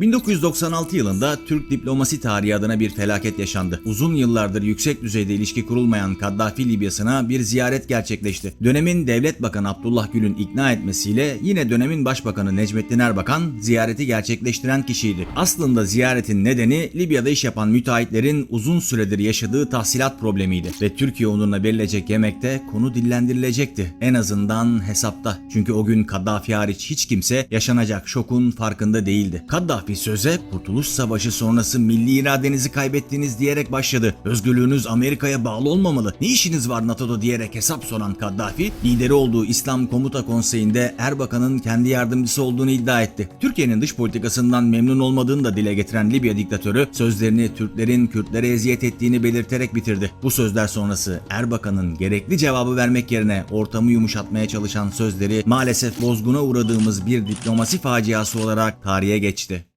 1996 yılında Türk diplomasi tarihi adına bir felaket yaşandı. Uzun yıllardır yüksek düzeyde ilişki kurulmayan Kaddafi Libyası'na bir ziyaret gerçekleşti. Dönemin Devlet Bakanı Abdullah Gül'ün ikna etmesiyle yine dönemin Başbakanı Necmettin Erbakan ziyareti gerçekleştiren kişiydi. Aslında ziyaretin nedeni Libya'da iş yapan müteahhitlerin uzun süredir yaşadığı tahsilat problemiydi ve Türkiye onuruna verilecek yemekte konu dillendirilecekti. En azından hesapta. Çünkü o gün Kaddafi hariç hiç kimse yaşanacak şokun farkında değildi. Kaddafi söze Kurtuluş Savaşı sonrası milli iradenizi kaybettiniz diyerek başladı. Özgürlüğünüz Amerika'ya bağlı olmamalı. Ne işiniz var NATO'da diyerek hesap soran Kaddafi, lideri olduğu İslam Komuta Konseyi'nde Erbakan'ın kendi yardımcısı olduğunu iddia etti. Türkiye'nin dış politikasından memnun olmadığını da dile getiren Libya diktatörü sözlerini Türklerin Kürtlere eziyet ettiğini belirterek bitirdi. Bu sözler sonrası Erbakan'ın gerekli cevabı vermek yerine ortamı yumuşatmaya çalışan sözleri maalesef bozguna uğradığımız bir diplomasi faciası olarak tarihe geçti.